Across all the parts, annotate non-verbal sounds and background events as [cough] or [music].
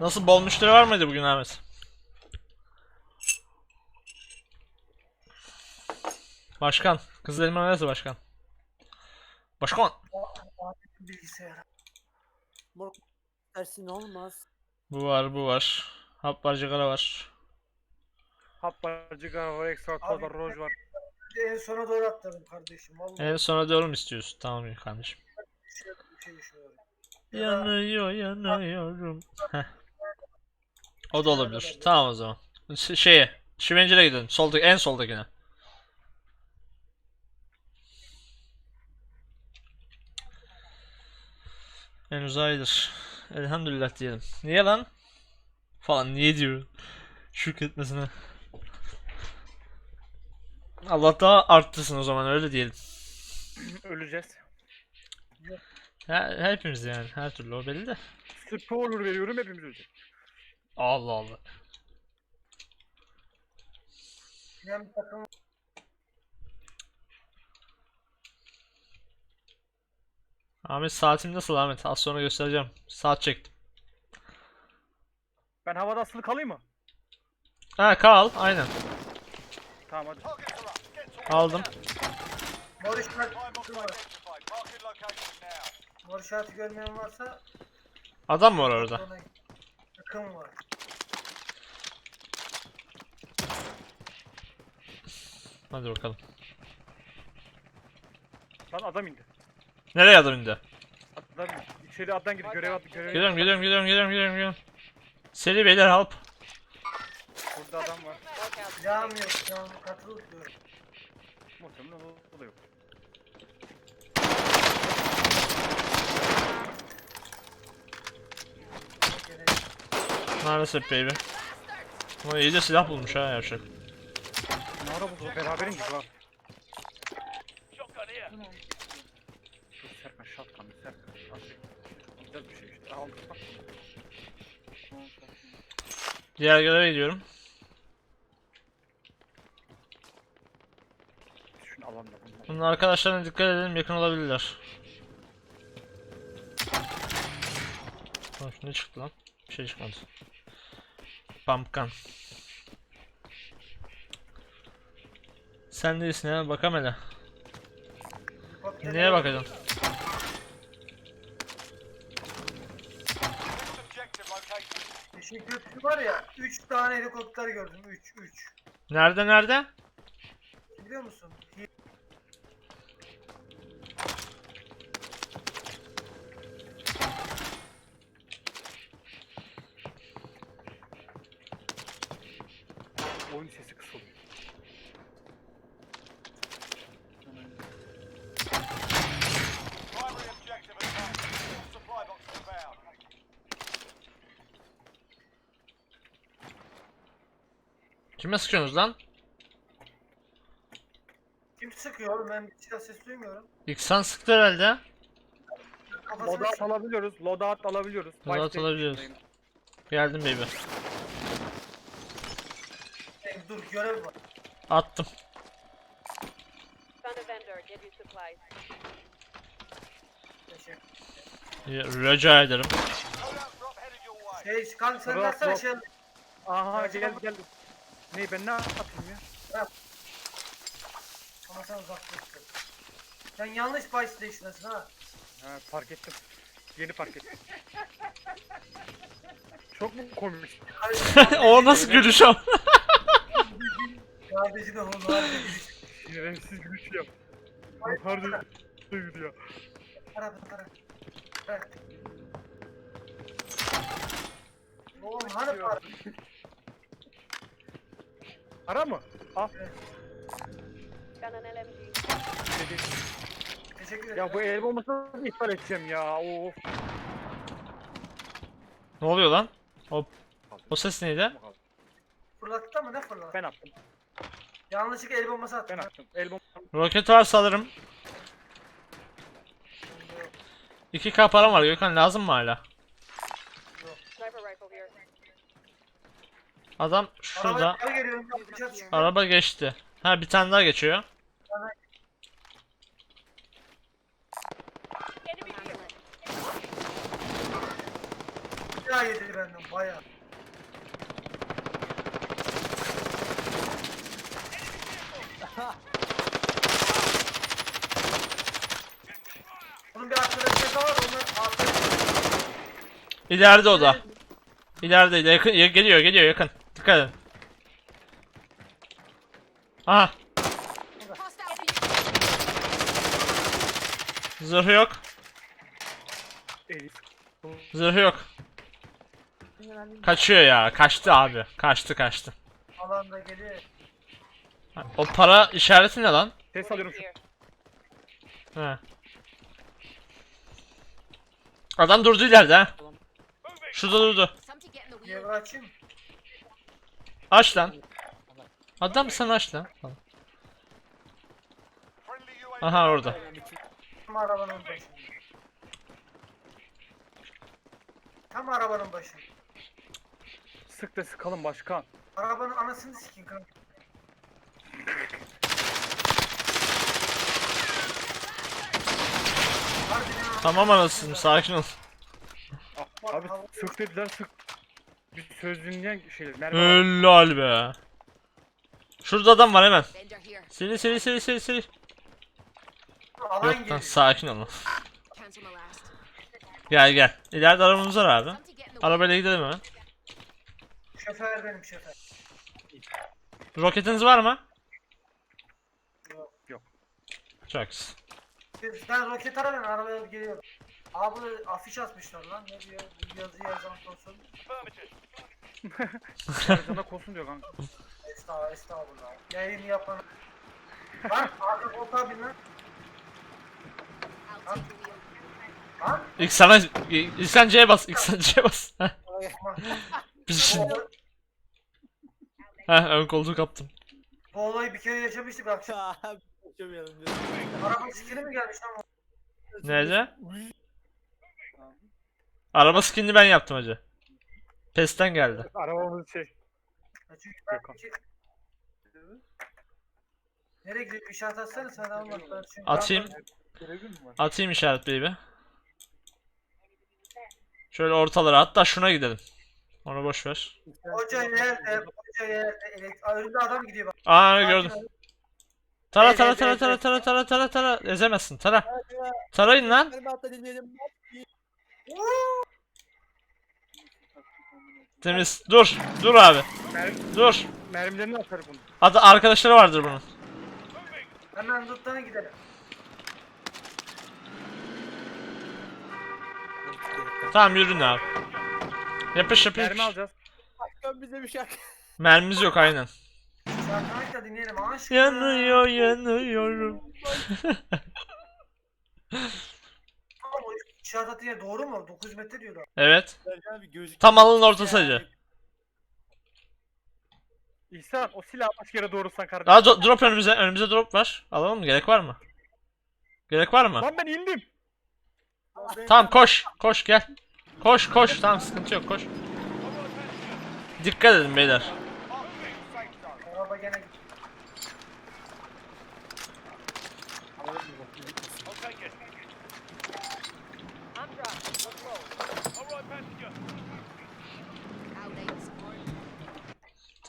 Nasıl bol müşteri var mıydı bugün Ahmet? Başkan. Kızıl elma neresi başkan? Başkan. Bilgisayara. Moruk dersin olmaz. Bu var bu var. Hap var cigara var. Hap var, cigara var, ekstra kola, roj var. En sona doğru atladım kardeşim. Vallahi En sona diyorum mu istiyorsun? Tamam iyi kardeşim. bir şey düşünüyorum. Yanıyor yanıyorum. Heh. O da olabilir. Tamam o zaman. Ş- şeye. Şivencil'e gidelim. Soldaki, en soldakine. En uzaydır. Elhamdülillah diyelim. Niye lan? Falan niye diyor? Şükretmesine. Allah daha arttırsın o zaman öyle diyelim. Öleceğiz. He- hepimiz yani her türlü o belli de. Spoiler veriyorum hepimiz öleceğiz. Allah Allah. Bir takım Ahmet saatim nasıl Ahmet? Az sonra göstereceğim. Saat çektim. Ben havada asılı kalayım mı? Ha kal aynen. Tamam hadi. Aldım. mor işareti var. Mor işareti görmeyen varsa Adam mı var orada? ona takım var. Hadi bakalım. Lan adam indi. Nereye adam indi? Adam indi. İçeri adam gir. Görev at. Görev Geliyorum geliyorum geliyorum geliyorum geliyorum geliyorum. Seri beyler help. Burada adam var. Silahım yok. Silahım katılıp diyorum. Muhtemelen o, o da yok. Maalesef baby. Ama iyi de silah bulmuş ha yavşak. Ne ara buldu? Beraberin gibi ha. Dur Serkan şatkan Serkan. Aşık. Güzel bir şey işte. Aldım bak. Diğer göreve gidiyorum. Şunu alalım da bunlar. Bunun arkadaşlarına dikkat edelim yakın olabilirler. Lan şu ne çıktı lan? Bir şey çıkmadı. Pumpkin. Sen değilsin ya bakam hele. Neye bakacaksın? Kötüsü var ya 3 tane helikopter gördüm 3 3. Nerede nerede? Biliyor musun? Kime sıkıyorsunuz lan? Kim sıkıyor oğlum ben bir silah ses duymuyorum. İksan sıktı herhalde. Kafasını Loadout alabiliyoruz. Loadout alabiliyoruz. Loadout alabiliyoruz. içindeyim. Geldim baby. Dur görev var. Attım. Found a vendor. Give you supplies. Teşekkür. Ya, Rica ederim. Şey kanka sen Drop, versene drop. şey. Aha gel. Ne ben ne yapayım ya? Ama sen uzaklaştın. Sen yanlış buy station'dasın ha. Ha fark ettim. Yeni fark ettim. Çok mu komik? [laughs] o nasıl gülüş o? Kardeşine onu var. Şerefsiz gülüş yap. Yukarıda duydu ya. Para para. Bırak. Oğlum hani para? Ara mı? Al. Found an LMG. Dedi. Teşekkür ederim. Ya bu el bombasını iptal edeceğim ya. Of. Ne oluyor lan? O, o ses neydi? Fırlattı mı ne fırlattı? Ben attım. Yanlışlıkla el bombası attım. Ben attım. El bombasını Roket var sanırım. 2k param var Gökhan lazım mı hala? Adam şurada. Araba geçti. Ha bir tane daha geçiyor. Bayağı yedi benden bayağı. Bunun bir arkadaşı daha var onu arkadaşı. İleride o da. İleride yakın ya- geliyor geliyor yakın. Dikkat edin. Aha zırhı yok. Zırhı yok. Kaçıyor ya. Kaçtı abi. Kaçtı kaçtı. Alanda geliyor. O para işareti ne lan? Ses alıyorum şu. He. Adam durdu ileride ha. Şurada durdu. Diye açayım. Aç lan. Adam sen aç lan. Aha orada. Tam arabanın başında. Tam arabanın başında. Sık da sıkalım başkan. Arabanın anasını sikin kanka. Harbiden Tamam anasını sakin ol. Abi sık dediler sık. Bir söz dinleyen şeyler. Helal be. Şurada adam var hemen. Vendor here. Seri seri seri seri seri. alan Yok lan geliyor. sakin ol. Cancel my last. Gel gel. İleride arabamız var abi. Somebody get in the. Arabayla gidelim hemen. Şoför benim şoför. Roketiniz var mı? Yok. Yok. Çok güzel. Sen roket ara ben arabaya geliyorum. Abi afiş asmışlar lan ne diyor? Bu yazı yazan olsun. [laughs] Aracında kolsun diyor kanka. Estağfurullah estağfurullah. Yayın yapan. Lan arka koltuğa bin lan. Wheel. Lan. İlk sana ilk sen C'ye bas. İlk sen C'ye bas. [laughs] Biz şimdi. Heh ön koltuğu kaptım. Bu olayı bir kere yaşamıştık akşam. Araba sikini mi gelmiş lan? Nerede? Araba skinini ben yaptım hacı. Pestten geldi. Arabamız şey. Nereye gidiyor? İşaret atsana sen alma. Ben çünkü- Atayım. Mi var? Atayım işaretleyi bir. Şöyle ortalara hatta şuna gidelim. Onu boş ver. Hoca yerde, hoca yerde. Önümde adam gidiyor bak. Aa gördüm. Tara tara tara tara tara tara tara tara ezemezsin tara. Tarayın lan. Temiz. Dur. Dur abi. Mermi, Dur. mermilerini atar bunu. Adı arkadaşları vardır bunun. Hemen tuttana gidelim. Tamam yürüyün abi. Yapış yapış. Mermi alacağız. Mermimiz yok aynen. Şarkıyı da dinleyelim. Yanıyor yanıyorum. [laughs] Ama bu İşaret atınca doğru mu? 9 metre diyorlar. Evet. Tam alın ortası hacı. İhsan o silahı başka yere doğrulsan kardeşim. Aa do- drop önümüze. Önümüze drop var. Alalım mı? Gerek var mı? Gerek var mı? Lan ben indim. Tamam koş. Koş gel. Koş koş. Tamam sıkıntı yok koş. Dikkat edin beyler. Araba gene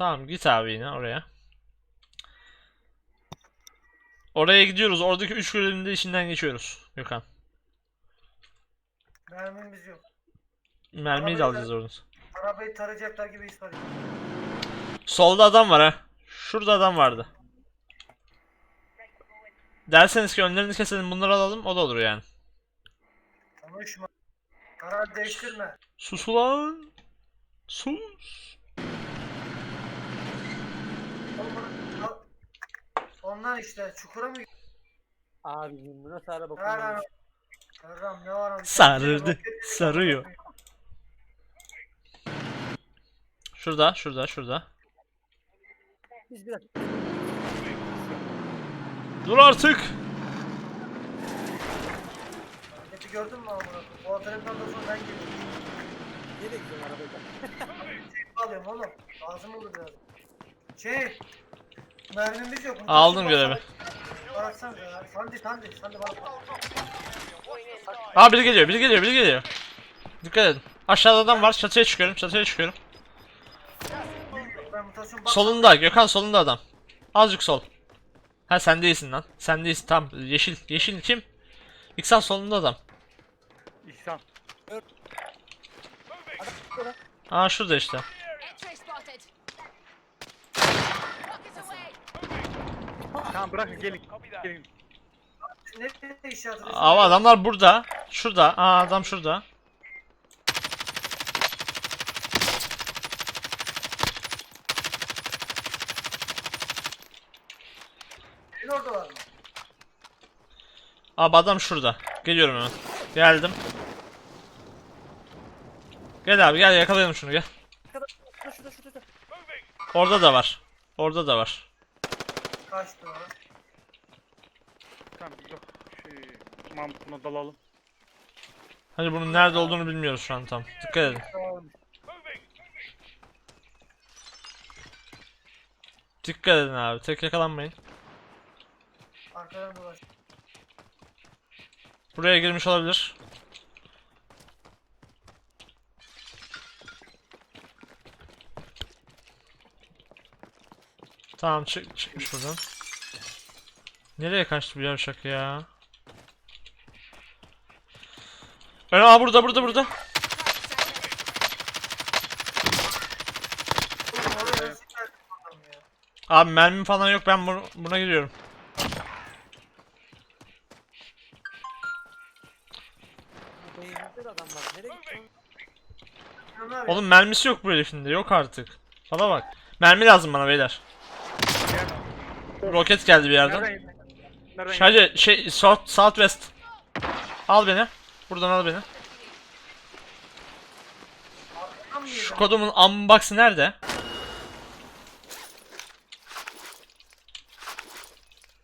Tamam git abi yine oraya. Oraya gidiyoruz. Oradaki 3 görevin de içinden geçiyoruz. Gökhan. Mermimiz yok. Mermiyi de alacağız oradan. Arabayı tarayacaklar gibi his var. Solda adam var ha. Şurada adam vardı. Derseniz ki önlerini keselim bunları alalım o da olur yani. Konuşma. Karar değiştirme. Sus ulan. Sus. Oğlum, al- Ondan işte çukura mı? Abicim bu nasıl araba Karar. kullanıyorsun? Karar ne var abi? Sarıldı, Roket- sarıyor. Şurada, şurada, şurada. Biz biraz Dur artık. Roketi gördün mü amına? O taraftan da sonra ben geliyorum. nereye gidiyorsun arabayla? Alıyorum oğlum. Lazım olur biraz. Şey. Mermimiz yok. Aldım görevi. Bıraksanıza ya. Sandi sandi. Sandi bana. Going in. Aa biri geliyor, biri geliyor, biri geliyor. Dikkat edin. Aşağıda adam var. Çatıya çıkıyorum. Çatıya çıkıyorum. Ben mutasyon bak. Solunda. Gökhan solunda adam. Azıcık sol. Ha sen değilsin lan. Sen değilsin. Tam yeşil. Yeşil kim? İksan solunda adam. İhsan. Aa şurada işte. Spotted. Tamam bırakın gelin. Gelin. Ne işaret Ama adamlar burada. Şurada. Aa adam şurada. Senin orada var mı? Abi adam şurada. Geliyorum hemen. Geldim. Gel abi gel yakalayalım şunu gel. Şurada şurada şurada. şurada. Orada da var. Orada da var. Kaçtı o. Tamam yok. Şey, Mahmut'una dalalım. Hani bunun nerede olduğunu bilmiyoruz şu an tam. Dikkat edin. Dikkat edin abi. Tek yakalanmayın. Arkadan dolaş. Buraya girmiş olabilir. Tamam çık çıkmış buradan. Nereye kaçtı bu yavşak ya? Aa burada burada burada. Abi mermim falan yok ben bunu, buna giriyorum. Oğlum mermisi yok bu herifinde yok artık. Bana bak. Mermi lazım bana beyler. Roket geldi bir yerden. Nereden şey South, Southwest. Al beni. Buradan al beni. Şu kodumun unbox'ı nerede?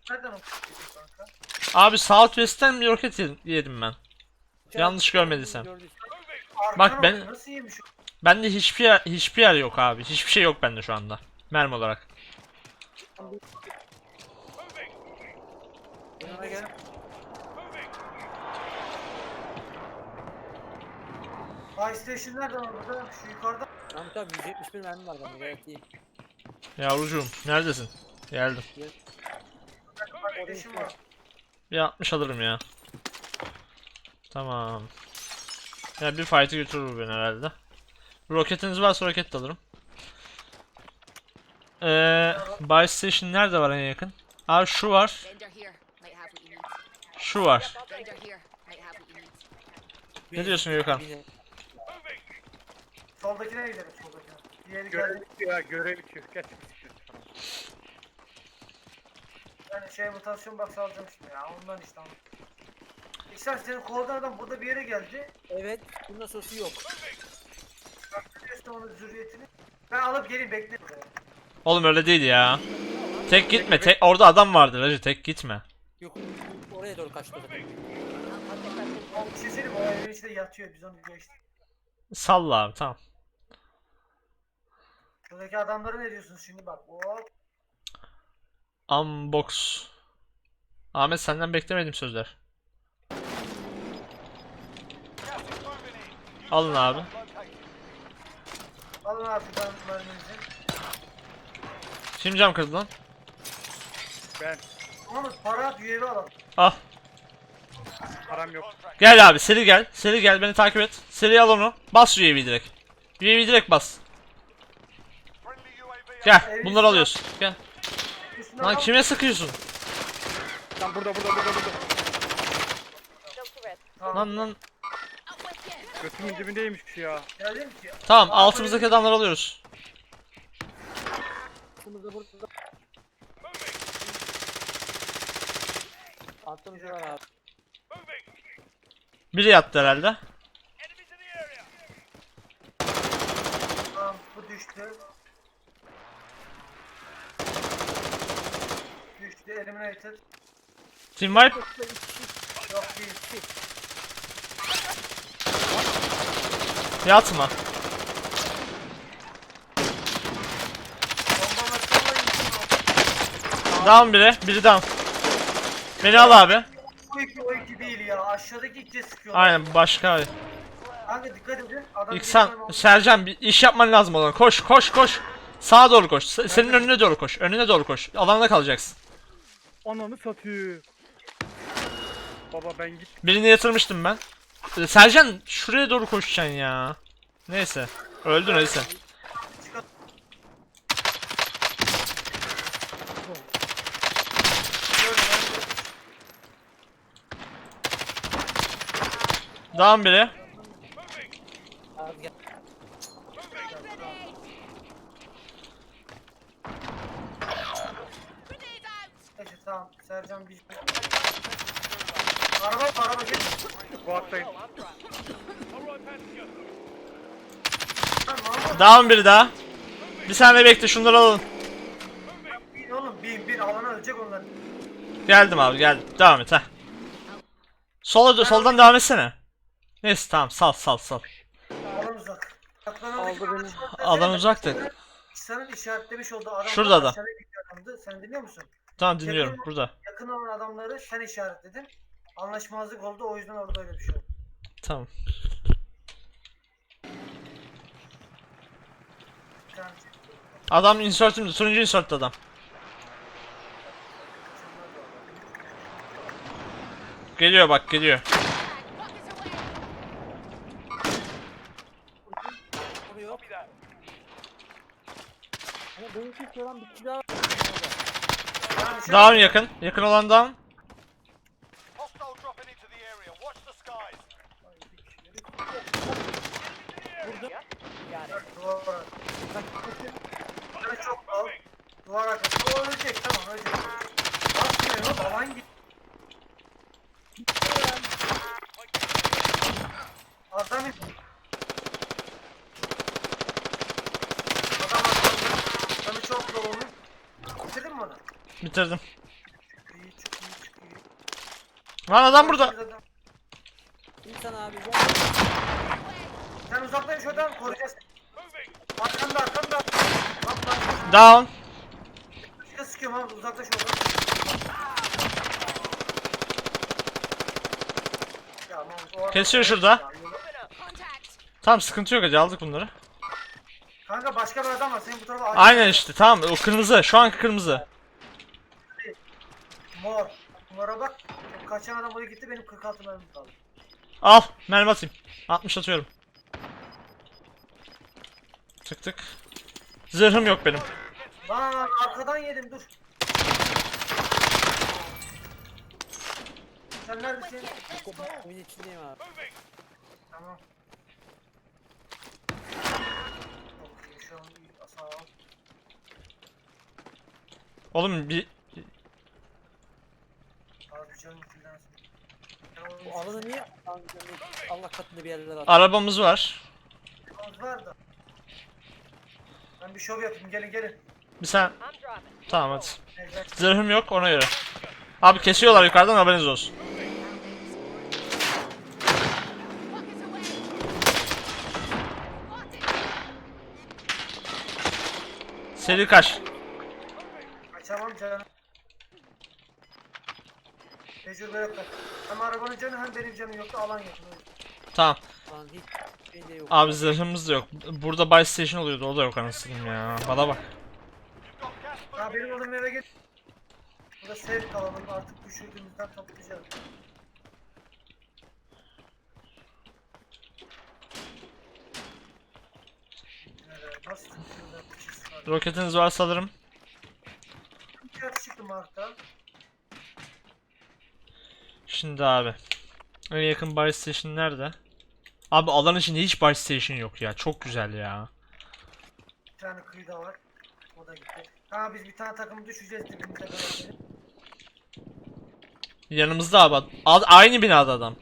Nereden okuyorsun kanka? Abi Southwest'ten bir roket yedim, yedim ben. Yanlış görmediysem. Arkadan ben- Nasıl yemiş? Bende hiçbir yer, hiçbir yer yok abi. Hiçbir şey yok bende şu anda. Mermi olarak. Yanına gel. Buy Station nereden orada? Şu yukarıda. Mahmut abi 171 mermi var bende gayet iyi. Yavrucuğum neredesin? Geldim. Buy Station var. Bir 60 alırım ya. Tamam. Ya bir fight'ı götürür bu beni herhalde. Roketiniz varsa roket de alırım. Eee Buy Station nerede var en yakın? Abi şu var. Vendor here. Might have what you need. Şu var. Ne diyorsun Gökhan? Soldakine gidelim soldakine. Diğeri Görev geldi. bitiyor ya görev bitiyor. Geç. Yani şey mutasyon box alacağım işte ya. Ondan işte. ondan. İhsan senin kovdan adam burada bir yere geldi. Evet. Bunun sosu yok. Onun zürriyetini. Ben alıp geleyim bekle. Oğlum öyle değil ya. Tek gitme. Tek, orada adam vardır hacı tek gitme. Yok. Oraya doğru kaçtı. O bir söyleyeyim mi? o evin içinde yatıyor biz onu geçtik. Salla abi tamam. Şuradaki adamlara ne diyorsunuz şimdi bak. Hop. Unbox. Ahmet senden beklemedim sözler. Alın abi. Alın abi şuradan merminizi. Şimdi cam kırdı lan. Ben Mahmut para at üyevi alalım. Al. param yok. Gel abi seri gel. Seri gel beni takip et. Seri al onu. Bas UAV direkt. UAV direkt bas. Gel bunları alıyorsun. Gel. Lan kime sıkıyorsun? Lan burada burada burada burada. Tamam. Lan lan. Götümün dibindeymiş şu ya. Geldim ki. Tamam altımızdaki adamları alıyoruz. Şurada burada. Altımızda var abi. Biri yattı herhalde. Tamam bu düştü. Düştü eliminated. Team wipe. Yok değil. Yatma. Bomba Down biri. Biri down. Beni al abi. O iki o iki değil ya. Aşağıdaki ikiye sıkıyor. Aynen başka abi. Kanka dikkat edin. Adam İksan, bir- Sercan bir iş yapman lazım olan. Koş koş koş. Sağa doğru koş. Se- Senin önüne doğru koş. Önüne doğru koş. Alanda kalacaksın. Ananı satıyor. Baba ben git. Birini yatırmıştım ben. Ee, Sercan şuraya doğru koşacaksın ya. Neyse. Öldün neyse. Devam biri. Neyse tamam. Sercan bir... Araba araba gel. Bu Mahmut. Devam biri daha. Bir saniye bekle şunları alalım. Bin oğlum bin bin alana ölecek onlar. Geldim abi geldim. Devam et ha. Sola soldan devam etsene. Neyse tamam sal sal sal. Alan uzak. Aldı beni. Alan uzaktı. Senin işaretlemiş olduğu adam Şurada adam. aşağıya gidiyor. Sen dinliyor musun? Tamam dinliyorum burada. Yakın olan adamları sen işaretledin. Anlaşmazlık oldu o yüzden orada öyle bir şey oldu. Tamam. Bir tane Adam insertimde turuncu insertte adam. Geliyor bak geliyor. Ama benimki hiç olan bir kill daha şey- Down yakın. Yakın olan down. Vurdum. Yani. Duvar. Yani çok al. Duvar arkası. O ölecek tamam ölecek. Basmıyor oğlum alan git. Adam Adam atladı. Tabii çok da onu. Bitirdin mi onu? Bitirdim. İyi çok iyi çok iyi. Lan adam burada. İnsan abi gel. Sen uzaklaş şuradan koruyacağız. Arkanda arkanda. Bak bak. Down. Başka sıkıyorum abi uzaklaş oradan. Ya o Kesiyor şurada. Tamam sıkıntı yok hadi aldık bunları. Kanka başka bir adam var senin bu tarafa. Aynen işte tamam o kırmızı. Şu anki kırmızı. Mor. Mora bak. Kaçan adam oraya gitti benim 46 mermim kaldı. Al mermi atayım. 60 atıyorum. Tık tık. Zırhım yok benim. Lan arkadan yedim dur. Sen neredesin? Oyun içindeyim abi. Tamam. Okey şu an iyi, sağ ol. Oğlum bir. Bu alanı niye Allah katında bir yerlere attı? arabamız var. Arabamız var da. Ben bir şov yapayım gelin gelin. Bir sen tamam hadi. Zırhım yok ona göre. Abi kesiyorlar yukarıdan haberiniz olsun. Seri kaç. Kaçamam canım. Tecrübe yok. Hem arabanın canı hem benim canım yoktu alan yakın. Tamam. Lan hiç şey de yok. Abi zırhımız da yok. Burada buy station oluyordu o da yok anasını ya. Bana bak. Ya benim oğlum eve git. Burada sev kalabalık artık düşürdüğümüzden toplayacağız. Çiz var. Roketiniz varsa alırım. İki atı çıktı Mark'ta. Şimdi abi. En yakın buy station nerede? Abi alan içinde hiç buy station yok ya. Çok güzel ya. Bir tane kıyıda var. O da gitti. Ha biz bir tane takım düşeceğiz dibimize kadar. Yanımızda abi. Ad- aynı binada adam.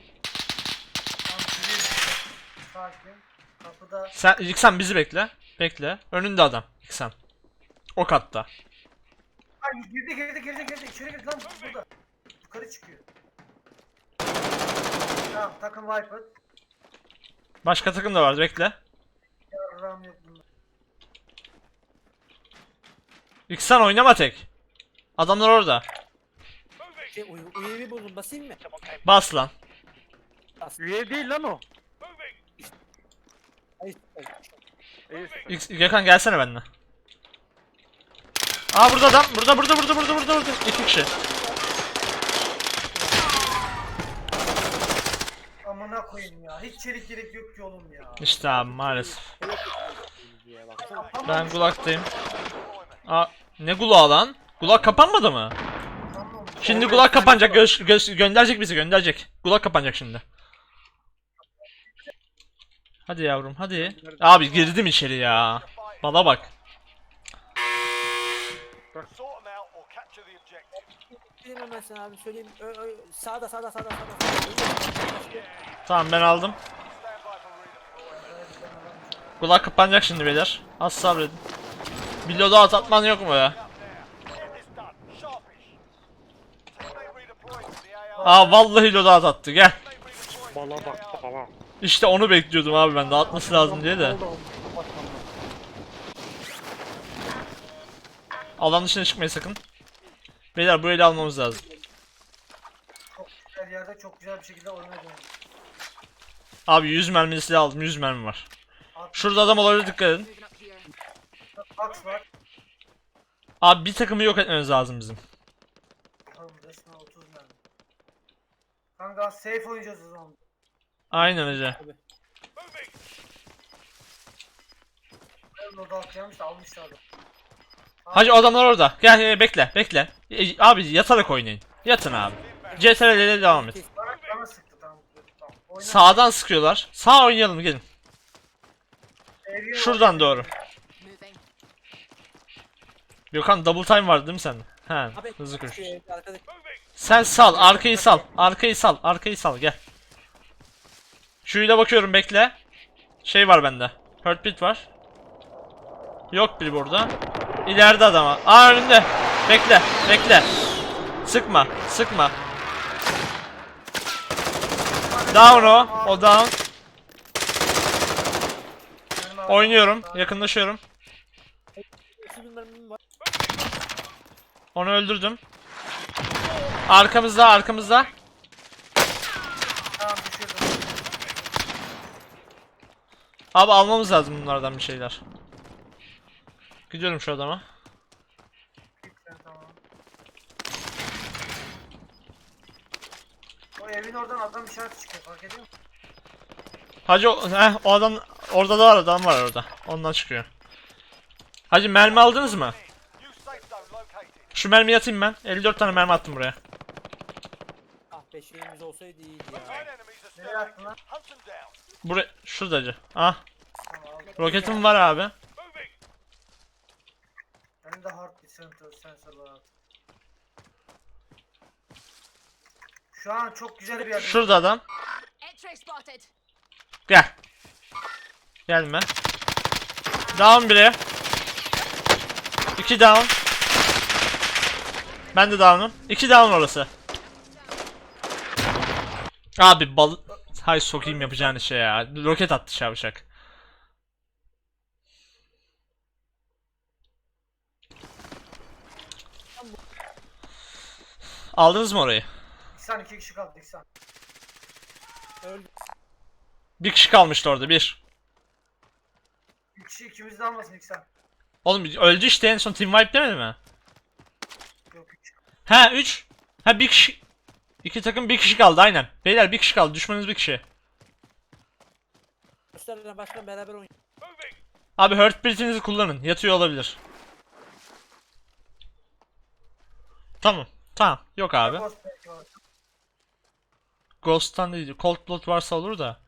Tamam. Sakin. Kapıda Sen İksan bizi bekle. Bekle. Önünde adam. İksan. O katta. Ay girdi girdi girdi girdi içeri girdi lan burada. Yukarı çıkıyor. Tamam takım wiper. Başka takım da var. Bekle. Ram yok bunda. İksan oynama tek. Adamlar orada. Şey, UAV buldum basayım mı? Bas lan. Üye değil lan o. X- Gökhan gelsene benimle. Aa burada adam. Burada burada burada burada burada burada. İki kişi. Amına koyayım ya. Hiç çelik gerek yok ki oğlum ya. İşte abi maalesef. Ben gulaktayım. Aa ne gulağı lan? Gulak kapanmadı mı? Şimdi gulak kapanacak. Göz, göz, gönderecek bizi gönderecek. Gulak kapanacak şimdi. Hadi yavrum hadi. Abi girdim içeri ya. Bana bak. Sana abi söyleyeyim. Ö, ö, sağda sağda sağda sağda. Tamam ben aldım. Gulak kapanacak şimdi beyler. Az sabredin. Bir loadout atman yok mu ya? Aa vallahi loadout attı gel. The bak AR. bala. İşte onu bekliyordum abi ben de atması lazım diye de. Alan dışına çıkmayın sakın. Beyler bu eli almamız lazım. Çok güzel yerde çok güzel bir şekilde oyuna. Abi 100 mermili silah aldım 100 mermi var. Şurada adam olabilir dikkat edin. Box var. Abi bir takımı yok etmemiz lazım bizim. Bakalım resmen 30 mermi. Kanka safe oynayacağız o zaman. Aynen öyle. Moving. Ben gelmiş de almışlardı. Hacı adamlar orada. Gel bekle bekle. E, Abi yatarak oynayın. Yatın abi. CTRL'e devam et. Sağdan sıkıyorlar. Sağ oynayalım gelin. Şuradan doğru. Moving. Gökhan double time vardı değil mi sende? He hızlı koş. Sen sal arkayı sal. Arkayı sal. Arkayı sal gel. Şuyla bakıyorum bekle. Şey var bende. Heartbeat var. Yok biri burada. İleride adama. Aa önünde. Bekle. Bekle. Sıkma. Sıkma. Down o. O down. Oynuyorum. Yakınlaşıyorum. 30 bin mermim var. Onu öldürdüm. Arkamızda arkamızda. Abi almamız lazım bunlardan bir şeyler. Gidiyorum şu adama. O evin oradan adam işareti çıkıyor fark ediyor musun? Hacı o, heh, o adam orada da var adam var orada. Ondan çıkıyor. Hacı mermi aldınız mı? Şu mermiyi atayım ben. 54 tane mermi attım buraya. Ah be şeyimiz olsaydı iyiydi ya. Nereye attın lan? Buraya şurada hacı. Ah roketim var abi. Benim de heartbeat sensör, sensör var. Şu an çok güzel bir yerde. Şurada adam. Gel. Gelme. Down biri. İki down. Ben de down'um. İki down orası. Abi bal... Hay sokayım yapacağın şey ya. Roket attı şavşak. Aldınız mı orayı? İhsan iki kişi kaldı İhsan. Öldü. Bir kişi kalmıştı orada bir. Bir kişi ikimiz de almasın İhsan. Oğlum öldü işte en son team wipe demedi mi? Yok üç. Ha 3. Ha bir kişi. İki takım bir kişi kaldı aynen. Beyler bir kişi kaldı. Düşmanınız bir kişi. Gösterle başkan beraber oynayalım. Abi hurt britinizi kullanın. Yatıyor olabilir. Tamam. Tamam. Yok abi. Ghost'tan değil. Cold Blood varsa olur da.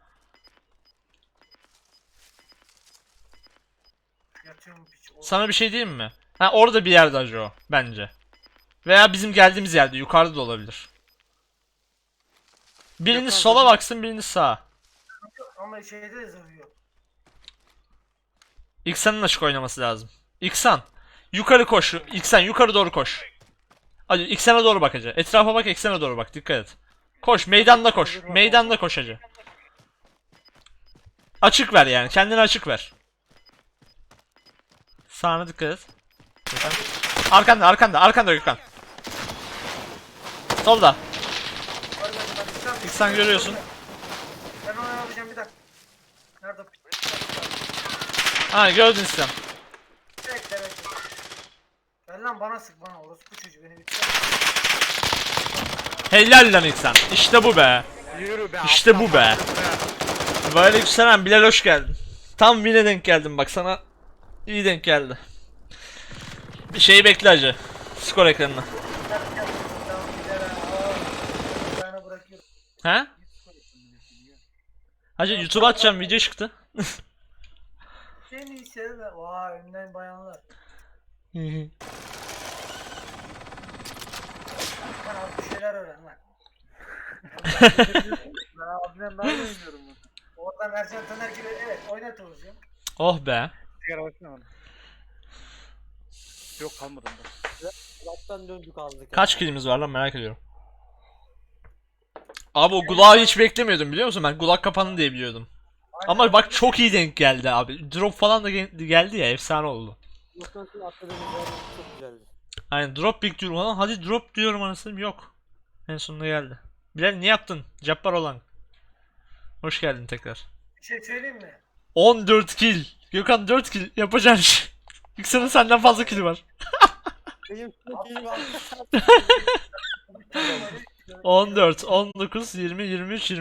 Sana bir şey diyeyim mi? Ha orada bir yerde acı o. Bence. Veya bizim geldiğimiz yerde. Yukarıda da olabilir. Biriniz sola baksın biriniz sağa. Ama şeyde de zırhı yok. İksan'ın açık oynaması lazım. İksan. Yukarı koş. İksan yukarı doğru koş. Hadi İksan'a doğru bak hacı. Etrafa bak İksan'a doğru bak. Dikkat et. Koş. Meydanda koş. Meydanda koş hacı. Açık ver yani. Kendini açık ver. Sağına dikkat et. Arkanda arkanda arkanda Gökhan. Solda. İksan görüyorsun. Ben onu alacağım bir dakika. Nerede? Ha gördün sen. Bekle bekle. Gel lan bana sık bana orospu çocuğu beni bitir. Helal lan İhsan. İşte bu be. İşte bu be. be. Aleykümselam Bilal hoş geldin. Tam win'e denk geldim bak sana iyi denk geldi. Bir şeyi bekle acı. Skor ekranına. He? Hacı YouTube atacağım video çıktı. Seni sevme. Vay önden bayanlar. Lan abi bir şeyler öğren lan. [laughs] Ben abimden daha iyi oynuyorum ben. Oradan Ercan Taner gibi evet oynat Oğuz'cum. oh be. Sigara baksana bana. Yok kalmadım ben. Kulaktan döndük aldık. Kaç kilimiz var lan merak ediyorum. Abi o Gulak'ı hiç beklemiyordum biliyor musun? Ben Gulak kapandı diye biliyordum. Ama bak çok iyi denk geldi abi. Drop falan da gel- geldi ya efsane oldu. Kulaktan atladığımız yer çok güzeldi. Aynen drop bekliyorum lan. Hadi drop diyorum anasını yok. En sonunda geldi. Bilal ne yaptın? Cabbar olan. Hoş geldin tekrar. Bir şey söyleyeyim mi? 14 kill. Gökhan 4 kill yapacağın iş. Yüksel'in senden fazla kill var. Benim sürekli var. 14, 19, 20, 23, 20.